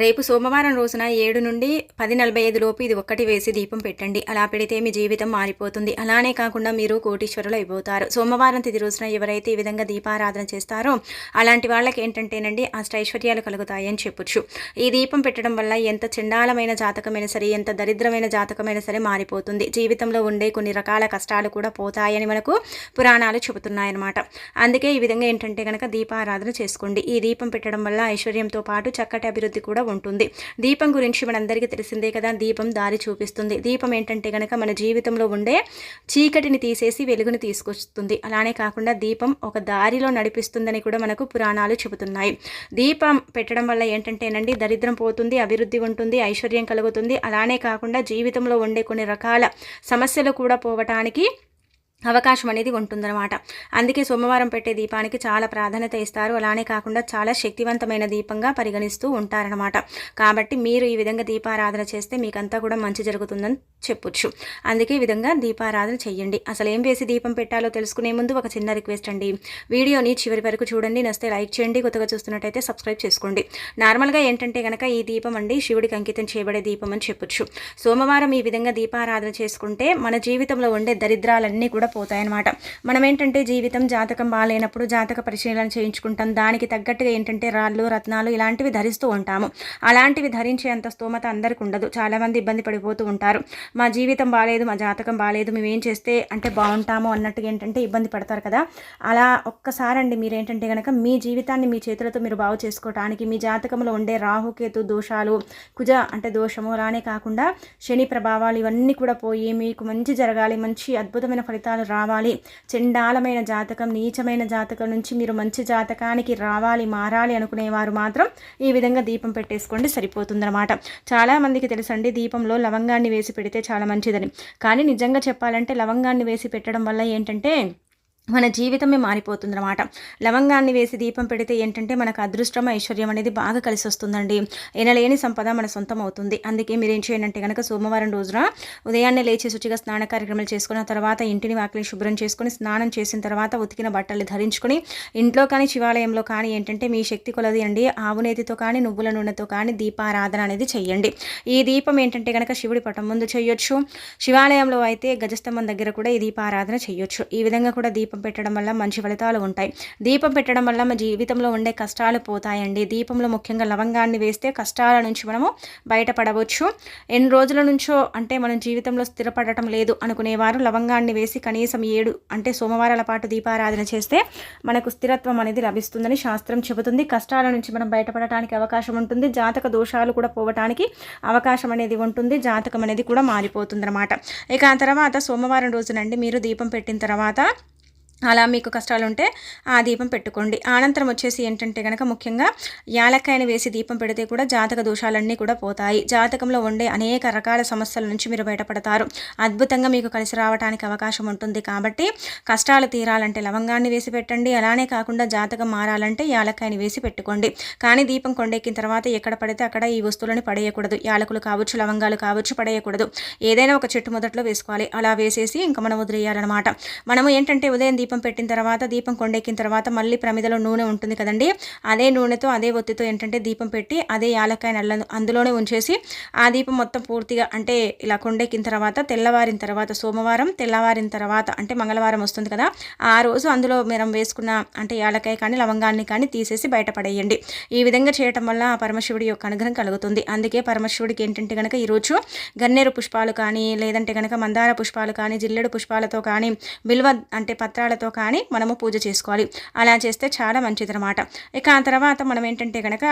రేపు సోమవారం రోజున ఏడు నుండి పది నలభై ఐదు లోపు ఇది ఒక్కటి వేసి దీపం పెట్టండి. అలా పెడితే మీ జీవితం మారిపోతుంది. అలానే కాకుండా మీరు కోటీశ్వరులు అయిపోతారు. సోమవారం తిది రోజున ఎవరైతే ఈ విధంగా దీపారాధన చేస్తారో అలాంటి వాళ్ళకి ఏంటంటేనండి అష్టైశ్వర్యాలు కలుగుతాయని చెప్పొచ్చు. ఈ దీపం పెట్టడం వల్ల ఎంత చండాలమైన జాతకమైన సరే ఎంత దరిద్రమైన జాతకమైన సరే మారిపోతుంది. జీవితంలో ఉండే కొన్ని రకాల కష్టాలు కూడా పోతాయని మనకు పురాణాలు చెబుతున్నాయన్నమాట. అందుకే ఈ విధంగా ఏంటంటే కనుక దీపారాధన చేసుకోండి. ఈ దీపం పెట్టడం వల్ల ఐశ్వర్యంతో పాటు చక్కటి అభివృద్ధి కూడా ఉంటుంది. దీపం గురించి మనందరికీ తెలిసిందే కదా దీపం దారి చూపిస్తుంది. దీపం ఏంటంటే కనుక మన జీవితంలో ఉండే చీకటిని తీసేసి వెలుగుని తీసుకొస్తుంది. అలానే కాకుండా దీపం ఒక దారిలో నడిపిస్తుందని కూడా మనకు పురాణాలు చెబుతున్నాయి. దీపం పెట్టడం వల్ల ఏంటంటేనండి దరిద్రం పోతుంది అభివృద్ధి ఉంటుంది ఐశ్వర్యం కలుగుతుంది. అలానే కాకుండా జీవితంలో ఉండే కొన్ని రకాల సమస్యలు కూడా పోవటానికి అవకాశం అనేది ఉంటుందన్నమాట. అందుకే సోమవారం పెట్టే దీపానికి చాలా ప్రాధాన్యత ఇస్తారు. అలానే కాకుండా చాలా శక్తివంతమైన దీపంగా పరిగణిస్తూ ఉంటారనమాట కాబట్టి మీరు ఈ విధంగా దీపారాధన చేస్తే మీకంతా కూడా మంచి జరుగుతుందని చెప్పొచ్చు. అందుకే ఈ విధంగా దీపారాధన చేయండి అసలు ఏం వేసి దీపం పెట్టాలో తెలుసుకునే ముందు ఒక చిన్న రిక్వెస్ట్ అండి. వీడియోని చివరి వరకు చూడండి. నస్తే లైక్ చేయండి. కొత్తగా చూస్తున్నట్టయితే సబ్స్క్రైబ్ చేసుకోండి. నార్మల్గా ఏంటంటే కనుక ఈ దీపం అండి శివుడికి అంకితం చేయబడే దీపం అని చెప్పొచ్చు. సోమవారం ఈ విధంగా దీపారాధన చేసుకుంటే మన జీవితంలో ఉండే దరిద్రాలన్నీ కూడా పోతాయన్నమాట. మనం ఏంటంటే జీవితం జాతకం బాగాలేనప్పుడు జాతక పరిశీలన చేయించుకుంటాం. దానికి తగ్గట్టుగా ఏంటంటే రాళ్ళు రత్నాలు ఇలాంటివి ధరిస్తూ ఉంటాము. అలాంటివి ధరించేంత స్తోమత అందరికి ఉండదు. చాలామంది ఇబ్బంది పడిపోతూ ఉంటారు. మా జీవితం బాగాలేదు మా జాతకం బాగాలేదు మేము ఏం చేస్తే అంటే బాగుంటాము అన్నట్టుగా ఏంటంటే ఇబ్బంది పడతారు కదా. అలా ఒక్కసారండి మీరు ఏంటంటే కనుక మీ జీవితాన్ని మీ చేతులతో మీరు బాగు చేసుకోవడానికి మీ జాతకంలో ఉండే రాహుకేతు దోషాలు కుజ అంటే దోషము అలానే కాకుండా శని ప్రభావాలు ఇవన్నీ కూడా పోయి మీకు మంచి జరగాలి మంచి అద్భుతమైన ఫలితాలు రావాలి. చండాలమైన జాతకం నీచమైన జాతకం నుంచి మీరు మంచి జాతకానికి రావాలి మారాలి అనుకునేవారు మాత్రం ఈ విధంగా దీపం పెట్టేసుకోండి సరిపోతుందన్నమాట. చాలామందికి తెలుసండి దీపంలో లవంగాన్ని వేసి పెడితే చాలా మంచిదని. కానీ నిజంగా చెప్పాలంటే లవంగాన్ని వేసి పెట్టడం వల్ల ఏంటంటే మన జీవితమే మారిపోతుందన్నమాట. లవంగాన్ని వేసి దీపం పెడితే ఏంటంటే మనకు అదృష్టం ఐశ్వర్యం అనేది బాగా కలిసి వస్తుందండి. ఎనలేని సంపద మన సొంతం అవుతుంది. అందుకే మీరు ఏం చేయండి అంటే కనుక సోమవారం రోజున ఉదయాన్నే లేచి శుచిగా స్నాన కార్యక్రమాలు చేసుకున్న తర్వాత ఇంటిని వాకిలి శుభ్రం చేసుకుని స్నానం చేసిన తర్వాత ఉతికిన బట్టలు ధరించుకొని ఇంట్లో కానీ శివాలయంలో కానీ ఏంటంటే మీ శక్తి కొలది అండి. ఆవునేతితో కానీ నువ్వుల నూనెతో కానీ దీపారాధన అనేది చేయండి. ఈ దీపం ఏంటంటే కనుక శివుడి పటం ముందు చేయొచ్చు. శివాలయంలో అయితే గజస్తంభం దగ్గర కూడా ఈ దీపారాధన చేయొచ్చు. ఈ విధంగా కూడా దీప దీపం పెట్టడం వల్ల మంచి ఫలితాలు ఉంటాయి. దీపం పెట్టడం వల్ల మన జీవితంలో ఉండే కష్టాలు పోతాయండి. దీపంలో ముఖ్యంగా లవంగాన్ని వేస్తే కష్టాల నుంచి మనము బయటపడవచ్చు. ఎన్ని రోజుల నుంచో అంటే మనం జీవితంలో స్థిరపడటం లేదు అనుకునేవారు లవంగాన్ని వేసి కనీసం ఏడు అంటే సోమవారాల పాటు దీపారాధన చేస్తే మనకు స్థిరత్వం అనేది లభిస్తుందని శాస్త్రం చెబుతుంది. కష్టాల నుంచి మనం బయటపడటానికి అవకాశం ఉంటుంది. జాతక దోషాలు కూడా పోవటానికి అవకాశం అనేది ఉంటుంది. జాతకం అనేది కూడా మారిపోతుంది అనమాట ఇక ఆ తర్వాత సోమవారం రోజునండి మీరు దీపం పెట్టిన తర్వాత అలా మీకు కష్టాలు ఉంటే ఆ దీపం పెట్టుకోండి. అనంతరం వచ్చేసి ఏంటంటే కనుక ముఖ్యంగా యాలక్కాయని వేసి దీపం పెడితే కూడా జాతక దోషాలన్నీ కూడా పోతాయి. జాతకంలో ఉండే అనేక రకాల సమస్యల నుంచి మీరు బయటపడతారు. అద్భుతంగా మీకు కలిసి రావడానికి అవకాశం ఉంటుంది. కాబట్టి కష్టాలు తీరాలంటే లవంగాన్ని వేసి పెట్టండి. అలానే కాకుండా జాతకం మారాలంటే యాలక్కాయని వేసి పెట్టుకోండి. కానీ దీపం కొండెక్కిన తర్వాత ఎక్కడ పడితే అక్కడ ఈ వస్తువులను పడేయకూడదు. యాలకులు కావచ్చు లవంగాలు కావచ్చు పడేయకూడదు. ఏదైనా ఒక చెట్టు మొదట్లో వేసుకోవాలి. అలా వేసేసి ఇంకా మనం వదిలేయాలన్నమాట. మనము ఏంటంటే ఉదయం దీపం దీపం పెట్టిన తర్వాత దీపం కొండెక్కిన తర్వాత మళ్ళీ ప్రమిదలో నూనె ఉంటుంది కదండి. అదే నూనెతో అదే ఒత్తితో ఏంటంటే దీపం పెట్టి అదే యాలక్కాయ నల్ల అందులోనే ఉంచేసి ఆ దీపం మొత్తం పూర్తిగా అంటే ఇలా కొండెక్కిన తర్వాత తెల్లవారిన తర్వాత సోమవారం తెల్లవారిన తర్వాత అంటే మంగళవారం వస్తుంది కదా. ఆ రోజు అందులో మనం వేసుకున్న అంటే యాలకాయ కానీ లవంగాన్ని కానీ తీసేసి బయటపడేయండి ఈ విధంగా చేయటం వల్ల ఆ పరమశివుడి యొక్క అనుగ్రహం కలుగుతుంది. అందుకే పరమశివుడికి ఏంటంటే కనుక ఈరోజు గన్నేరు పుష్పాలు కానీ లేదంటే కనుక మందార పుష్పాలు కానీ జిల్లెడు పుష్పాలతో కానీ బిల్వ అంటే పత్రాలతో పూలతో కానీ మనము పూజ చేసుకోవాలి. అలా చేస్తే చాలా మంచిదన్నమాట. ఇక ఆ తర్వాత మనం ఏంటంటే కనుక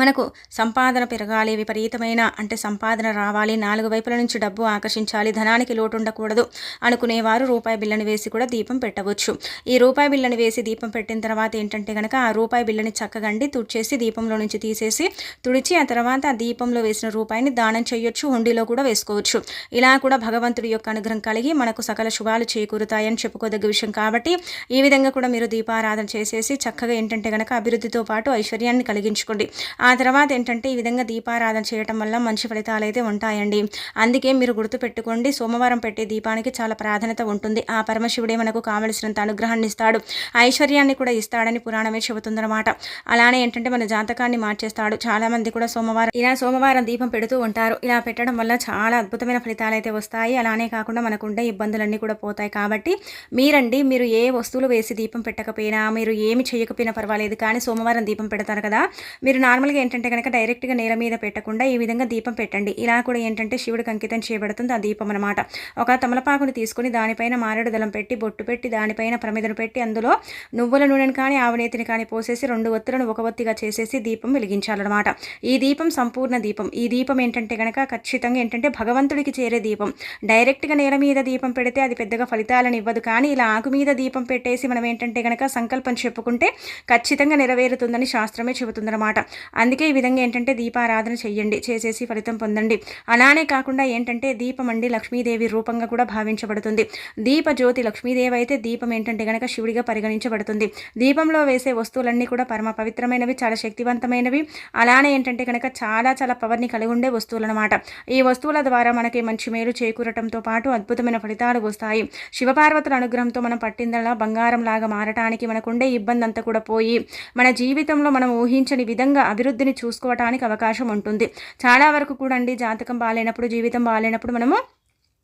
మనకు సంపాదన పెరగాలి విపరీతమైన అంటే సంపాదన రావాలి నాలుగు వైపుల నుంచి డబ్బు ఆకర్షించాలి ధనానికి లోటు ఉండకూడదు అనుకునేవారు రూపాయి బిల్లని వేసి కూడా దీపం పెట్టవచ్చు. ఈ రూపాయి బిల్లని వేసి దీపం పెట్టిన తర్వాత ఏంటంటే కనుక ఆ రూపాయి బిల్లని చక్కగండి తుడిచేసి దీపంలో నుంచి తీసేసి తుడిచి ఆ తర్వాత ఆ దీపంలో వేసిన రూపాయిని దానం చేయొచ్చు హుండీలో కూడా వేసుకోవచ్చు. ఇలా కూడా భగవంతుడి యొక్క అనుగ్రహం కలిగి మనకు సకల శుభాలు చేకూరుతాయని చెప్పుకోదగ్గ విషయం కాబట్టి ఈ విధంగా కూడా మీరు దీపారాధన చేసేసి చక్కగా ఏంటంటే కనుక అభివృద్ధితో పాటు ఐశ్వర్యాన్ని కలిగించుకోండి. ఆ తర్వాత ఏంటంటే ఈ విధంగా దీపారాధన చేయటం వల్ల మంచి ఫలితాలు అయితే ఉంటాయండి. అందుకే మీరు గుర్తుపెట్టుకోండి సోమవారం పెట్టే దీపానికి చాలా ప్రాధాన్యత ఉంటుంది. ఆ పరమశివుడే మనకు కావలసినంత అనుగ్రహాన్ని ఇస్తాడు. ఐశ్వర్యాన్ని కూడా ఇస్తాడని పురాణమే చెబుతుందన్నమాట. అలానే ఏంటంటే మన జాతకాన్ని మార్చేస్తాడు. చాలా మంది కూడా సోమవారం ఇలా సోమవారం దీపం పెడుతూ ఉంటారు. ఇలా పెట్టడం వల్ల చాలా అద్భుతమైన ఫలితాలు అయితే వస్తాయి. అలానే కాకుండా మనకుండే ఇబ్బందులన్నీ కూడా పోతాయి. కాబట్టి మీరండి మీరు ఏ వస్తువులు వేసి దీపం పెట్టకపోయినా మీరు ఏమి చేయకపోయినా పర్వాలేదు. కానీ సోమవారం దీపం పెడతారు కదా మీరు నార్మల్గా ఏంటంటే కనుక డైరెక్ట్గా నేల మీద పెట్టకుండా ఈ విధంగా దీపం పెట్టండి. ఇలా కూడా ఏంటంటే శివుడికి అంకితం చేయబడుతుంది ఆ దీపం అనమాట ఒక తమలపాకుని తీసుకుని దానిపైన మారేడు దళం పెట్టి బొట్టు పెట్టి దానిపైన ప్రమిదను పెట్టి అందులో నువ్వుల నూనెను కానీ ఆవనేతిని కానీ పోసేసి రెండు ఒత్తులను ఒక ఒత్తిగా చేసేసి దీపం వెలిగించాలన్నమాట. ఈ దీపం సంపూర్ణ దీపం. ఈ దీపం ఏంటంటే కనుక ఖచ్చితంగా ఏంటంటే భగవంతుడికి చేరే దీపం. డైరెక్ట్గా నేల మీద దీపం పెడితే అది పెద్దగా ఫలితాలను ఇవ్వదు. కానీ ఇలా ఆకు మీద దీపం పెట్టేసి మనం ఏంటంటే కనుక సంకల్పం చెప్పుకుంటే ఖచ్చితంగా నెరవేరుతుందని శాస్త్రమే చెబుతుందన్నమాట. అందుకే ఈ విధంగా ఏంటంటే దీపారాధన చెయ్యండి చేసేసి ఫలితం పొందండి. అలానే కాకుండా ఏంటంటే దీపం అండి లక్ష్మీదేవి రూపంగా కూడా భావించబడుతుంది. దీప జ్యోతి లక్ష్మీదేవి అయితే దీపం ఏంటంటే కనుక శివుడిగా పరిగణించబడుతుంది. దీపంలో వేసే వస్తువులన్నీ కూడా పరమ పవిత్రమైనవి చాలా శక్తివంతమైనవి. అలానే ఏంటంటే కనుక చాలా చాలా పవర్ని కలిగి ఉండే వస్తువులు అనమాట ఈ వస్తువుల ద్వారా మనకి మంచి మేలు చేకూరటంతో పాటు అద్భుతమైన ఫలితాలు వస్తాయి. శివపార్వతుల అనుగ్రహంతో మనం పట్టిందల్లా బంగారం లాగా మారటానికి మనకుండే ఇబ్బంది అంతా కూడా పోయి మన జీవితంలో మనం ఊహించని విధంగా అభివృద్ధిని చూసుకోవటానికి అవకాశం ఉంటుంది. చాలా వరకు కూడా అండి జాతకం బాగాలేనప్పుడు జీవితం బాగాలేనప్పుడు మనము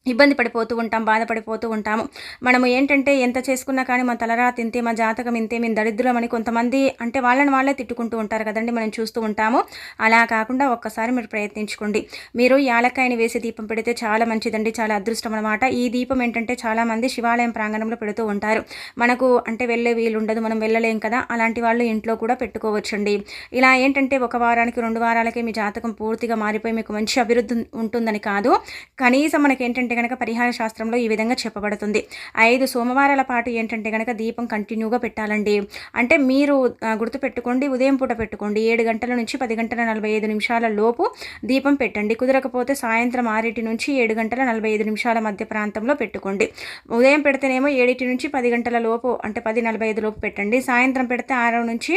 ఇబ్బంది పడిపోతూ ఉంటాం బాధపడిపోతూ ఉంటాము. మనము ఏంటంటే ఎంత చేసుకున్నా కానీ మా తలరా తింతే మా జాతకం ఇంతే మేము దరిద్రమని కొంతమంది అంటే వాళ్ళని వాళ్ళే తిట్టుకుంటూ ఉంటారు కదండి మనం చూస్తూ ఉంటాము. అలా కాకుండా ఒక్కసారి మీరు ప్రయత్నించుకోండి. మీరు యాలక్కాయని వేసి దీపం పెడితే చాలా మంచిదండి చాలా అదృష్టం అనమాట ఈ దీపం ఏంటంటే చాలామంది శివాలయం ప్రాంగణంలో పెడుతూ ఉంటారు. మనకు అంటే వెళ్ళే వీలు ఉండదు మనం వెళ్ళలేం కదా అలాంటి వాళ్ళు ఇంట్లో కూడా పెట్టుకోవచ్చండి. ఇలా ఏంటంటే ఒక వారానికి రెండు వారాలకే మీ జాతకం పూర్తిగా మారిపోయి మీకు మంచి అభివృద్ధి ఉంటుందని కాదు. కనీసం మనకి ఏంటంటే ఏంటంటే కనుక పరిహార శాస్త్రంలో ఈ విధంగా చెప్పబడుతుంది. ఐదు సోమవారాల పాటు ఏంటంటే కనుక దీపం కంటిన్యూగా పెట్టాలండి. అంటే మీరు గుర్తుపెట్టుకోండి ఉదయం పూట పెట్టుకోండి. ఏడు గంటల నుంచి పది గంటల నలభై ఐదు నిమిషాల లోపు దీపం పెట్టండి. కుదరకపోతే సాయంత్రం ఆరింటి నుంచి ఏడు గంటల నలభై ఐదు నిమిషాల మధ్య ప్రాంతంలో పెట్టుకోండి. ఉదయం పెడితేనేమో ఏడింటి నుంచి పది గంటల లోపు అంటే పది నలభై ఐదు లోపు పెట్టండి. సాయంత్రం పెడితే ఆరు నుంచి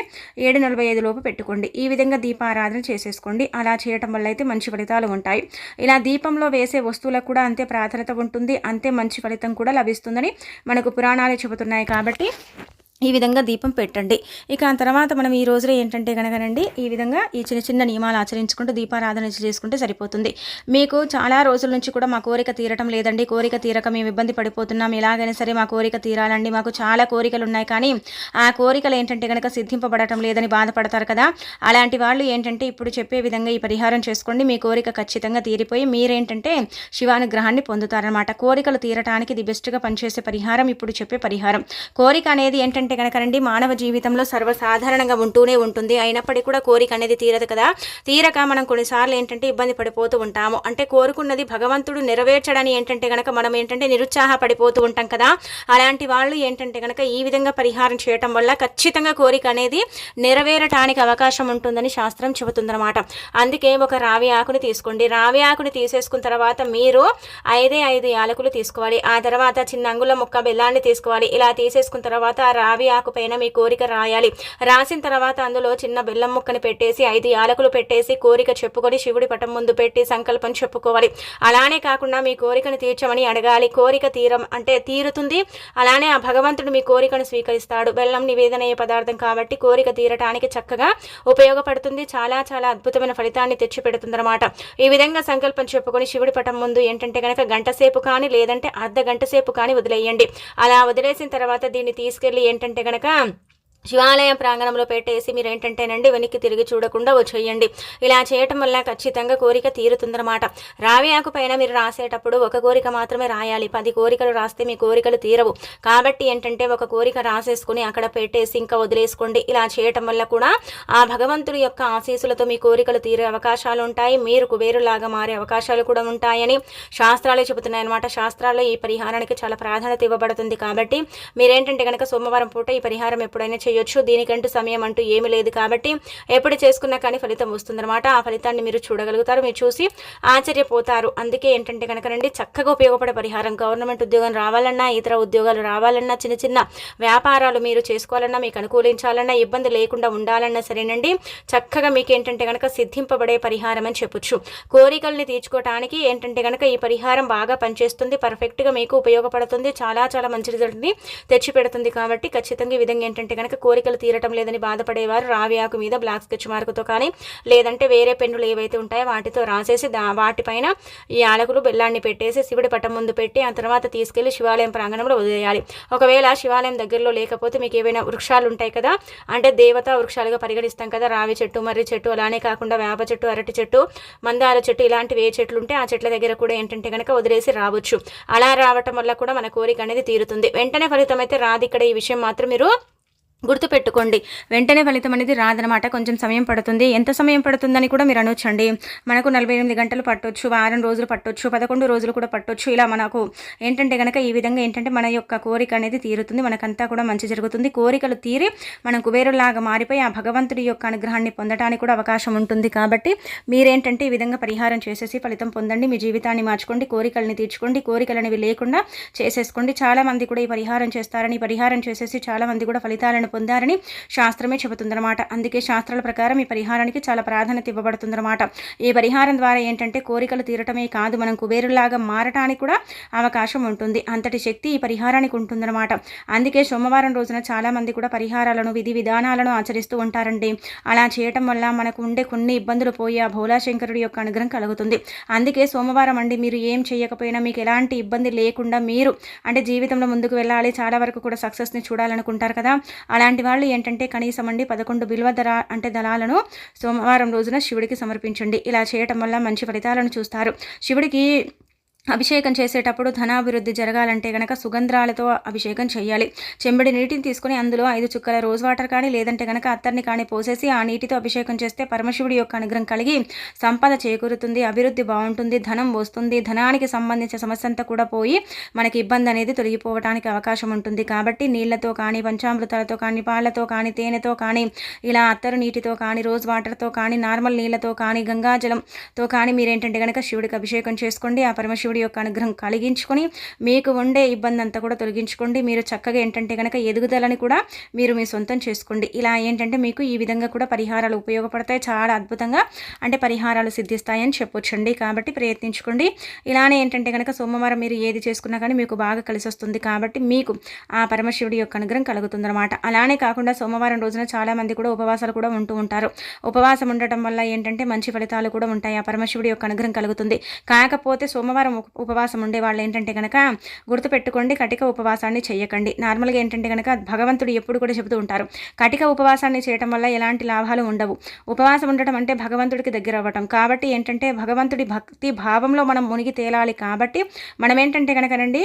ఏడు నలభై ఐదు లోపు పెట్టుకోండి. ఈ విధంగా దీపారాధన చేసేసుకోండి. అలా చేయటం వల్ల అయితే మంచి ఫలితాలు ఉంటాయి. ఇలా దీపంలో వేసే వస్తువులకు కూడా అంతే ప్రా ప్రాధాన్యత ఉంటుంది. అంతే మంచి ఫలితం కూడా లభిస్తుందని మనకు పురాణాలు చెబుతున్నాయి కాబట్టి ఈ విధంగా దీపం పెట్టండి. ఇక ఆ తర్వాత మనం ఈ రోజులో ఏంటంటే కనుకనండి ఈ విధంగా ఈ చిన్న చిన్న నియమాలు ఆచరించుకుంటూ దీపారాధన చేసుకుంటే సరిపోతుంది. మీకు చాలా రోజుల నుంచి కూడా మా కోరిక తీరటం లేదండి. కోరిక తీరక మేము ఇబ్బంది పడిపోతున్నాం. ఎలాగైనా సరే మా కోరిక తీరాలండి. మాకు చాలా కోరికలు ఉన్నాయి. కానీ ఆ కోరికలు ఏంటంటే కనుక సిద్ధింపబడటం లేదని బాధపడతారు కదా. అలాంటి వాళ్ళు ఏంటంటే ఇప్పుడు చెప్పే విధంగా ఈ పరిహారం చేసుకోండి. మీ కోరిక ఖచ్చితంగా తీరిపోయి మీరేంటంటే శివానుగ్రహాన్ని పొందుతారనమాట కోరికలు తీరటానికి ది బెస్ట్గా పనిచేసే పరిహారం ఇప్పుడు చెప్పే పరిహారం. కోరిక అనేది ఏంటంటే ఏంటంటే కనుకనండి మానవ జీవితంలో సర్వసాధారణంగా ఉంటూనే ఉంటుంది. అయినప్పటికీ కూడా కోరిక అనేది తీరదు కదా. తీరక మనం కొన్నిసార్లు ఏంటంటే ఇబ్బంది పడిపోతూ ఉంటాము. అంటే కోరుకున్నది భగవంతుడు నెరవేర్చడని ఏంటంటే కనుక మనం ఏంటంటే నిరుత్సాహపడిపోతూ ఉంటాం కదా. అలాంటి వాళ్ళు ఏంటంటే కనుక ఈ విధంగా పరిహారం చేయటం వల్ల ఖచ్చితంగా కోరిక అనేది నెరవేరటానికి అవకాశం ఉంటుందని శాస్త్రం చెబుతుందన్నమాట. అందుకే ఒక రావి ఆకుని తీసుకోండి. రావి ఆకుని తీసేసుకున్న తర్వాత మీరు ఐదే ఐదు యాలకులు తీసుకోవాలి. ఆ తర్వాత చిన్న అంగుల ముక్క బెల్లాన్ని తీసుకోవాలి. ఇలా తీసేసుకున్న తర్వాత ఆ రావి ఆకుపైన మీ కోరిక రాయాలి. రాసిన తర్వాత అందులో చిన్న బెల్లం ముక్కని పెట్టేసి ఐదు యాలకులు పెట్టేసి కోరిక చెప్పుకొని శివుడి పటం ముందు పెట్టి సంకల్పం చెప్పుకోవాలి. అలానే కాకుండా మీ కోరికను తీర్చమని అడగాలి. కోరిక తీరం అంటే తీరుతుంది. అలానే ఆ భగవంతుడు మీ కోరికను స్వీకరిస్తాడు. బెల్లం నివేదనయ్యే పదార్థం కాబట్టి కోరిక తీరటానికి చక్కగా ఉపయోగపడుతుంది. చాలా చాలా అద్భుతమైన ఫలితాన్ని తెచ్చిపెడుతుందన్నమాట. ఈ విధంగా సంకల్పం చెప్పుకొని శివుడి పటం ముందు ఏంటంటే కనుక గంట సేపు కానీ లేదంటే అర్ధ గంట సేపు కానీ వదిలేయండి. అలా వదిలేసిన తర్వాత దీన్ని తీసుకెళ్ళి ఏంటంటే ఏంటంటే కనుక శివాలయం ప్రాంగణంలో పెట్టేసి మీరు ఏంటంటేనండి వెనక్కి తిరిగి చూడకుండా వచ్చేయండి ఇలా చేయటం వల్ల ఖచ్చితంగా కోరిక తీరుతుందన్నమాట. రావి ఆకు పైన మీరు రాసేటప్పుడు ఒక కోరిక మాత్రమే రాయాలి. పది కోరికలు రాస్తే మీ కోరికలు తీరవు. కాబట్టి ఏంటంటే ఒక కోరిక రాసేసుకుని అక్కడ పెట్టేసి ఇంకా వదిలేసుకోండి. ఇలా చేయటం వల్ల కూడా ఆ భగవంతుడి యొక్క ఆశీసులతో మీ కోరికలు తీరే అవకాశాలు ఉంటాయి. మీరు కుబేరులాగా మారే అవకాశాలు కూడా ఉంటాయని శాస్త్రాలు చెబుతున్నాయన్నమాట. శాస్త్రాల్లో ఈ పరిహారానికి చాలా ప్రాధాన్యత ఇవ్వబడుతుంది. కాబట్టి మీరేంటంటే కనుక సోమవారం పూట ఈ పరిహారం ఎప్పుడైనా చేయొచ్చు దీనికంటూ సమయం అంటూ ఏమీ లేదు కాబట్టి ఎప్పుడు చేసుకున్నా కానీ ఫలితం వస్తుందన్నమాట. ఆ ఫలితాన్ని మీరు చూడగలుగుతారు మీరు చూసి ఆశ్చర్యపోతారు. అందుకే ఏంటంటే కనుకనండి చక్కగా ఉపయోగపడే పరిహారం. గవర్నమెంట్ ఉద్యోగం రావాలన్నా ఇతర ఉద్యోగాలు రావాలన్నా చిన్న చిన్న వ్యాపారాలు మీరు చేసుకోవాలన్నా మీకు అనుకూలించాలన్నా ఇబ్బంది లేకుండా ఉండాలన్నా సరేనండి. చక్కగా మీకు ఏంటంటే కనుక సిద్ధింపబడే పరిహారం అని చెప్పొచ్చు. కోరికల్ని తీర్చుకోవటానికి ఏంటంటే కనుక ఈ పరిహారం బాగా పనిచేస్తుంది పర్ఫెక్ట్గా మీకు ఉపయోగపడుతుంది చాలా చాలా మంచి రిజల్ట్ని తెచ్చిపెడుతుంది కాబట్టి ఖచ్చితంగా ఈ విధంగా ఏంటంటే కనుక కోరికలు తీరటం లేదని బాధపడేవారు. రావి ఆకు మీద బ్లాక్ స్కెచ్ మార్కుతో కానీ లేదంటే వేరే పెన్నులు ఏవైతే ఉంటాయో వాటితో రాసేసి దా వాటిపైన ఈ యాలకులు బెల్లాన్ని పెట్టేసి శివుడి పట్టం ముందు పెట్టి ఆ తర్వాత తీసుకెళ్ళి శివాలయం ప్రాంగణంలో వదిలేయాలి. ఒకవేళ శివాలయం దగ్గరలో లేకపోతే మీకు ఏవైనా వృక్షాలు ఉంటాయి కదా అంటే దేవతా వృక్షాలుగా పరిగణిస్తాం కదా రావి చెట్టు మర్రి చెట్టు అలానే కాకుండా వేప చెట్టు అరటి చెట్టు మందార చెట్టు ఇలాంటివి ఏ చెట్లు ఉంటే ఆ చెట్ల దగ్గర కూడా ఏంటంటే కనుక వదిలేసి రావచ్చు. అలా రావటం వల్ల కూడా మన కోరిక అనేది తీరుతుంది. వెంటనే ఫలితం అయితే రాదు. ఇక్కడ ఈ విషయం మాత్రం మీరు గుర్తుపెట్టుకోండి. వెంటనే ఫలితం అనేది రాదనమాట కొంచెం సమయం పడుతుంది. ఎంత సమయం పడుతుందని కూడా మీరు అనొచ్చండి. మనకు నలభై ఎనిమిది గంటలు పట్టొచ్చు వారం రోజులు పట్టొచ్చు పదకొండు రోజులు కూడా పట్టొచ్చు. ఇలా మనకు ఏంటంటే కనుక ఈ విధంగా ఏంటంటే మన యొక్క కోరిక అనేది తీరుతుంది. మనకంతా కూడా మంచి జరుగుతుంది. కోరికలు తీరి మనం కుబేరులాగా మారిపోయి ఆ భగవంతుడి యొక్క అనుగ్రహాన్ని పొందడానికి కూడా అవకాశం ఉంటుంది కాబట్టి మీరేంటంటే ఈ విధంగా పరిహారం చేసేసి ఫలితం పొందండి. మీ జీవితాన్ని మార్చుకోండి. కోరికల్ని తీర్చుకోండి. కోరికలు అనేవి లేకుండా చేసేసుకోండి. చాలామంది కూడా ఈ పరిహారం చేస్తారని పరిహారం చేసేసి చాలామంది కూడా ఫలితాలను పొందారని శాస్త్రమే చెబుతుందన్నమాట. అందుకే శాస్త్రాల ప్రకారం ఈ పరిహారానికి చాలా ప్రాధాన్యత ఇవ్వబడుతుందన్నమాట. ఈ పరిహారం ద్వారా ఏంటంటే కోరికలు తీరటమే కాదు మనం కుబేరులాగా మారటానికి కూడా అవకాశం ఉంటుంది. అంతటి శక్తి ఈ పరిహారానికి ఉంటుందన్నమాట. అందుకే సోమవారం రోజున చాలామంది కూడా పరిహారాలను విధి విధానాలను ఆచరిస్తూ ఉంటారండి. అలా చేయటం వల్ల మనకు ఉండే కొన్ని ఇబ్బందులు పోయి ఆ భోలాశంకరుడి యొక్క అనుగ్రహం కలుగుతుంది. అందుకే సోమవారం అండి మీరు ఏం చేయకపోయినా మీకు ఎలాంటి ఇబ్బంది లేకుండా మీరు అంటే జీవితంలో ముందుకు వెళ్ళాలి చాలా వరకు కూడా సక్సెస్ని చూడాలనుకుంటారు కదా. అలాంటి వాళ్ళు ఏంటంటే కనీసం అండి పదకొండు బిల్వ దళ అంటే దళాలను సోమవారం రోజున శివుడికి సమర్పించండి. ఇలా చేయటం వల్ల మంచి ఫలితాలను చూస్తారు. శివుడికి అభిషేకం చేసేటప్పుడు ధనాభివృద్ధి జరగాలంటే గనక సుగంధ్రాలతో అభిషేకం చేయాలి చెంబడి నీటిని తీసుకుని అందులో ఐదు చుక్కల రోజ్ వాటర్ కానీ లేదంటే గనక అత్తర్ని కానీ పోసేసి ఆ నీటితో అభిషేకం చేస్తే పరమశివుడి యొక్క అనుగ్రహం కలిగి సంపద చేకూరుతుంది అభివృద్ధి బాగుంటుంది ధనం వస్తుంది ధనానికి సంబంధించిన సమస్య అంతా కూడా పోయి మనకి ఇబ్బంది అనేది తొలగిపోవడానికి అవకాశం ఉంటుంది. కాబట్టి నీళ్ళతో కానీ పంచామృతాలతో కానీ పాళ్ళతో కానీ తేనెతో కానీ ఇలా అత్తరు నీటితో కానీ రోజ్ వాటర్తో కానీ నార్మల్ నీళ్ళతో కానీ గంగాజలంతో కానీ మీరేంటంటే గనక శివుడికి అభిషేకం చేసుకోండి. ఆ పరమశివుడు దేవుడి యొక్క అనుగ్రహం కలిగించుకొని మీకు ఉండే ఇబ్బంది అంతా కూడా తొలగించుకోండి. మీరు చక్కగా ఏంటంటే కనుక ఎదుగుదలని కూడా మీరు మీ సొంతం చేసుకోండి. ఇలా ఏంటంటే మీకు ఈ విధంగా కూడా పరిహారాలు ఉపయోగపడతాయి. చాలా అద్భుతంగా అంటే పరిహారాలు సిద్ధిస్తాయని చెప్పొచ్చండి. కాబట్టి ప్రయత్నించుకోండి. ఇలానే ఏంటంటే కనుక సోమవారం మీరు ఏది చేసుకున్నా కానీ మీకు బాగా కలిసి వస్తుంది కాబట్టి మీకు ఆ పరమశివుడి యొక్క అనుగ్రహం కలుగుతుందన్నమాట. అలానే కాకుండా సోమవారం రోజున చాలామంది కూడా ఉపవాసాలు కూడా ఉంటూ ఉంటారు. ఉపవాసం ఉండటం వల్ల ఏంటంటే మంచి ఫలితాలు కూడా ఉంటాయి. ఆ పరమశివుడి యొక్క అనుగ్రహం కలుగుతుంది. కాకపోతే సోమవారం ఉపవాసం ఉండే వాళ్ళు ఏంటంటే కనుక గుర్తుపెట్టుకోండి కటిక ఉపవాసాన్ని చేయకండి. నార్మల్గా ఏంటంటే కనుక భగవంతుడు ఎప్పుడు కూడా చెబుతూ ఉంటారు కటిక ఉపవాసాన్ని చేయటం వల్ల ఎలాంటి లాభాలు ఉండవు. ఉపవాసం ఉండటం అంటే భగవంతుడికి దగ్గర అవ్వటం. కాబట్టి ఏంటంటే భగవంతుడి భక్తి భావంలో మనం మునిగి తేలాలి కాబట్టి మనం ఏంటంటే కనుకనండి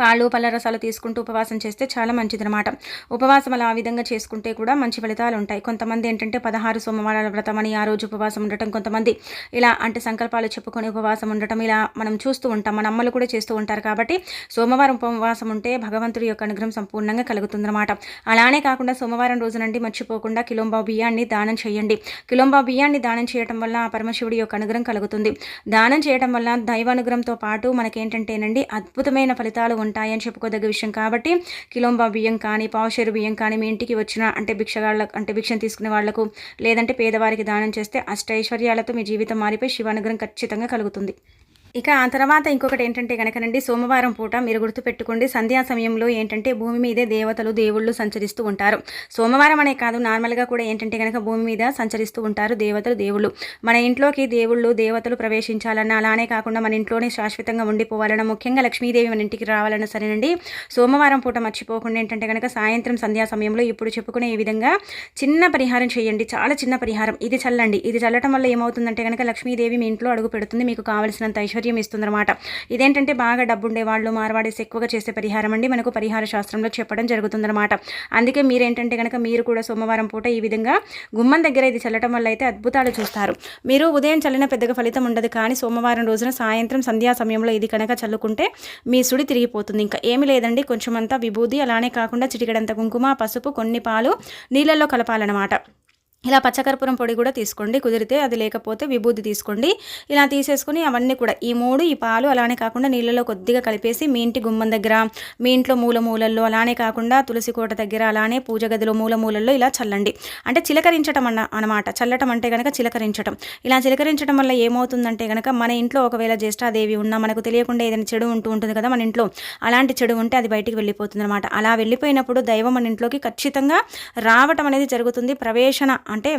పాలు పళ్ళ రసాలు తీసుకుంటూ ఉపవాసం చేస్తే చాలా మంచిదనమాట ఉపవాసం అలా ఆ విధంగా చేసుకుంటే కూడా మంచి ఫలితాలు ఉంటాయి. కొంతమంది ఏంటంటే పదహారు సోమవారాల వ్రతం అని ఆ రోజు ఉపవాసం ఉండటం కొంతమంది ఇలా అంటే సంకల్పాలు చెప్పుకొని ఉపవాసం ఉండటం ఇలా మనం చూస్తూ ఉంటాం. మన అమ్మలు కూడా చేస్తూ ఉంటారు కాబట్టి సోమవారం ఉపవాసం ఉంటే భగవంతుడి యొక్క అనుగ్రహం సంపూర్ణంగా కలుగుతుందన్నమాట. అలానే కాకుండా సోమవారం రోజు నుండి మర్చిపోకుండా కిలోంబా బియ్యాన్ని దానం చేయండి. కిలోంబా బియ్యాన్ని దానం చేయడం వల్ల ఆ పరమశివుడి యొక్క అనుగ్రహం కలుగుతుంది. దానం చేయడం వల్ల దైవానుగ్రహంతో పాటు మనకేంటంటేనండి అద్భుతమైన ఫలితాలు ఉంటాయని చెప్పుకోదగ్గ విషయం. కాబట్టి కిలోంబా బియ్యం కానీ పావుషేరు బియ్యం కానీ మీ ఇంటికి వచ్చిన అంటే భిక్షగాళ్ళకు అంటే భిక్షను తీసుకునే వాళ్ళకు లేదంటే పేదవారికి దానం చేస్తే అష్టైశ్వర్యాలతో మీ జీవితం మారిపోయి శివానుగ్రహం ఖచ్చితంగా కలుగుతుంది. ఇక ఆ తర్వాత ఇంకొకటి ఏంటంటే కనుకనండి సోమవారం పూట మీరు గుర్తుపెట్టుకోండి సంధ్యా సమయంలో ఏంటంటే భూమి మీదే దేవతలు దేవుళ్ళు సంచరిస్తూ ఉంటారు. సోమవారం అనే కాదు నార్మల్గా కూడా ఏంటంటే కనుక భూమి మీద సంచరిస్తూ ఉంటారు దేవతలు దేవుళ్ళు. మన ఇంట్లోకి దేవుళ్ళు దేవతలు ప్రవేశించాలన్నా అలానే కాకుండా మన ఇంట్లోనే శాశ్వతంగా ఉండిపోవాలన్నా ముఖ్యంగా లక్ష్మీదేవి మన ఇంటికి రావాలన్నా సరేనండి సోమవారం పూట మర్చిపోకుండా ఏంటంటే కనుక సాయంత్రం సంధ్యా సమయంలో ఇప్పుడు చెప్పుకునే ఈ విధంగా చిన్న పరిహారం చేయండి. చాలా చిన్న పరిహారం. ఇది చల్లండి. ఇది చల్లటం వల్ల ఏమవుతుందంటే కనుక లక్ష్మీదేవి మీ ఇంట్లో అడుగు పెడుతుంది మీకు కావలసినంత ఐశ్వర్యం ఐశ్వర్యం ఇస్తుందన్నమాట. ఇదేంటంటే బాగా డబ్బుండే వాళ్ళు మార్వాడేసి ఎక్కువగా చేసే పరిహారం అండి. మనకు పరిహార శాస్త్రంలో చెప్పడం జరుగుతుందన్నమాట. అందుకే మీరేంటంటే కనుక మీరు కూడా సోమవారం పూట ఈ విధంగా గుమ్మం దగ్గర ఇది చల్లటం వల్ల అయితే అద్భుతాలు చూస్తారు. మీరు ఉదయం చల్లిన పెద్దగా ఫలితం ఉండదు. కానీ సోమవారం రోజున సాయంత్రం సంధ్యా సమయంలో ఇది కనుక చల్లుకుంటే మీ సుడి తిరిగిపోతుంది. ఇంకా ఏమి లేదండి. కొంచెం అంతా విభూది అలానే కాకుండా చిటికడంత కుంకుమ పసుపు కొన్ని పాలు నీళ్ళల్లో కలపాలన్నమాట. ఇలా పచ్చకర్పూరం పొడి కూడా తీసుకోండి. కుదిరితే అది లేకపోతే విభూతి తీసుకోండి. ఇలా తీసేసుకుని అవన్నీ కూడా ఈ మూడు ఈ పాలు అలానే కాకుండా నీళ్ళలో కొద్దిగా కలిపేసి మీ ఇంటి గుమ్మం దగ్గర మీ ఇంట్లో మూల మూలల్లో అలానే కాకుండా తులసి కోట దగ్గర అలానే పూజ గదిలో మూల మూలల్లో ఇలా చల్లండి. అంటే చిలకరించటం అన్న అనమాట చల్లటం అంటే కనుక చిలకరించటం. ఇలా చిలకరించడం వల్ల ఏమవుతుందంటే కనుక మన ఇంట్లో ఒకవేళ జ్యేష్ఠాదేవి ఉన్నా మనకు తెలియకుండా ఏదైనా చెడు ఉంటూ ఉంటుంది కదా మన ఇంట్లో. అలాంటి చెడు ఉంటే అది బయటికి వెళ్ళిపోతుంది అనమాట అలా వెళ్ళిపోయినప్పుడు దైవం మన ఇంట్లోకి ఖచ్చితంగా రావటం అనేది జరుగుతుంది. ప్రవేశన అంటే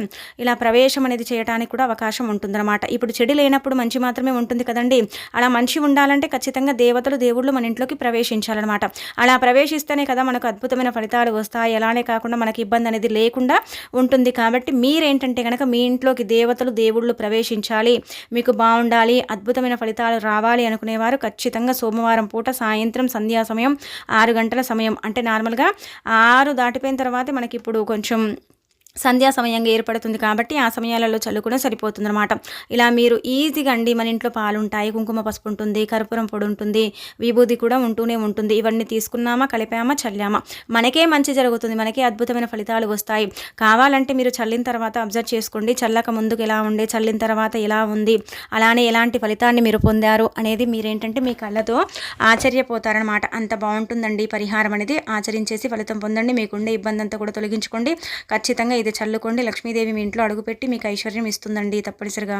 ఇలా ప్రవేశం అనేది చేయడానికి కూడా అవకాశం ఉంటుందన్నమాట. ఇప్పుడు చెడు లేనప్పుడు మంచి మాత్రమే ఉంటుంది కదండి. అలా మంచి ఉండాలంటే ఖచ్చితంగా దేవతలు దేవుళ్ళు మన ఇంట్లోకి ప్రవేశించాలన్నమాట. అలా ప్రవేశిస్తేనే కదా మనకు అద్భుతమైన ఫలితాలు వస్తాయి. అలానే కాకుండా మనకి ఇబ్బంది అనేది లేకుండా ఉంటుంది. కాబట్టి మీరేంటంటే కనుక మీ ఇంట్లోకి దేవతలు దేవుళ్ళు ప్రవేశించాలి మీకు బాగుండాలి అద్భుతమైన ఫలితాలు రావాలి అనుకునేవారు ఖచ్చితంగా సోమవారం పూట సాయంత్రం సంధ్యా సమయం ఆరు గంటల సమయం. అంటే నార్మల్గా ఆరు దాటిపోయిన తర్వాత మనకి ఇప్పుడు కొంచెం సంధ్యా సమయంగా ఏర్పడుతుంది కాబట్టి ఆ సమయాలలో చల్లుకునే సరిపోతుందన్నమాట. ఇలా మీరు ఈజీగా అండి మన ఇంట్లో పాలు ఉంటాయి కుంకుమ పసుపు ఉంటుంది కర్పూరం పొడి ఉంటుంది విభూది కూడా ఉంటూనే ఉంటుంది. ఇవన్నీ తీసుకున్నామా కలిపామా చల్లామా? మనకే మంచి జరుగుతుంది మనకే అద్భుతమైన ఫలితాలు వస్తాయి. కావాలంటే మీరు చల్లిన తర్వాత అబ్జర్వ్ చేసుకోండి. చల్లక ముందుకు ఎలా ఉండే చల్లిన తర్వాత ఎలా ఉంది అలానే ఎలాంటి ఫలితాన్ని మీరు పొందారు అనేది మీరేంటంటే మీ కళ్ళతో ఆశ్చర్యపోతారనమాట అంత బాగుంటుందండి పరిహారం అనేది. ఆచరించేసి ఫలితం పొందండి. మీకుండే ఇబ్బంది అంతా కూడా తొలగించుకోండి. ఖచ్చితంగా ఇది చల్లుకోండి. లక్ష్మీదేవి మీ ఇంట్లో అడుగుపెట్టి మీకు ఐశ్వర్యం ఇస్తుందండి తప్పనిసరిగా.